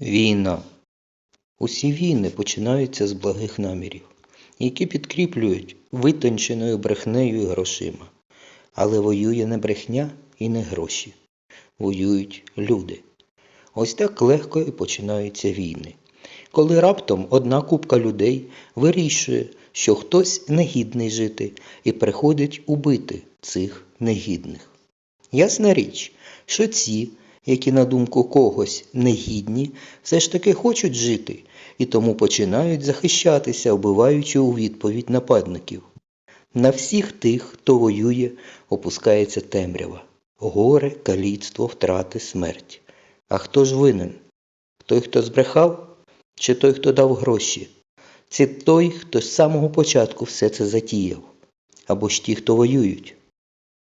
Війна. Усі війни починаються з благих намірів, які підкріплюють витонченою брехнею і грошима. Але воює не брехня і не гроші. Воюють люди. Ось так легко і починаються війни. Коли раптом одна купка людей вирішує, що хтось негідний жити, і приходить убити цих негідних. Ясна річ, що ці, які на думку когось негідні, все ж таки хочуть жити і тому починають захищатися, вбиваючи у відповідь нападників. На всіх тих, хто воює, опускається темрява, горе, каліцтво, втрати, смерть. А хто ж винен? Той, хто збрехав, чи той, хто дав гроші? Це той, хто з самого початку все це затіяв, або ж ті, хто воюють.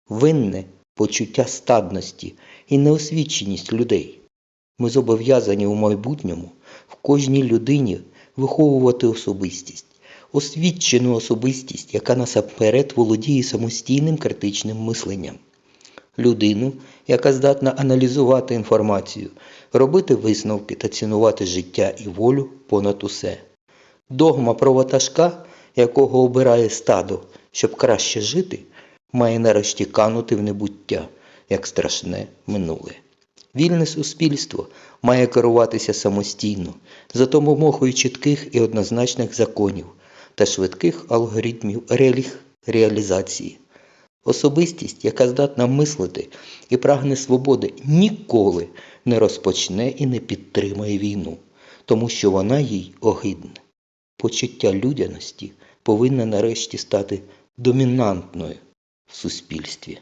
Винне почуття стадності і неосвіченість людей. Ми зобов'язані у майбутньому в кожній людині виховувати особистість, освічену особистість, яка насамперед володіє самостійним критичним мисленням. Людину, яка здатна аналізувати інформацію, робити висновки та цінувати життя і волю понад усе. Догма про ватажка, якого обирає стадо, щоб краще жити, має нарешті канути в небуття, як страшне минуле. Вільне суспільство має керуватися самостійно, за допомогою чітких і однозначних законів та швидких алгоритмів реалі- реалізації. Особистість, яка здатна мислити і прагне свободи, ніколи не розпочне і не підтримає війну, тому що вона їй огидна. Почуття людяності повинна нарешті стати домінантною в суспільстві.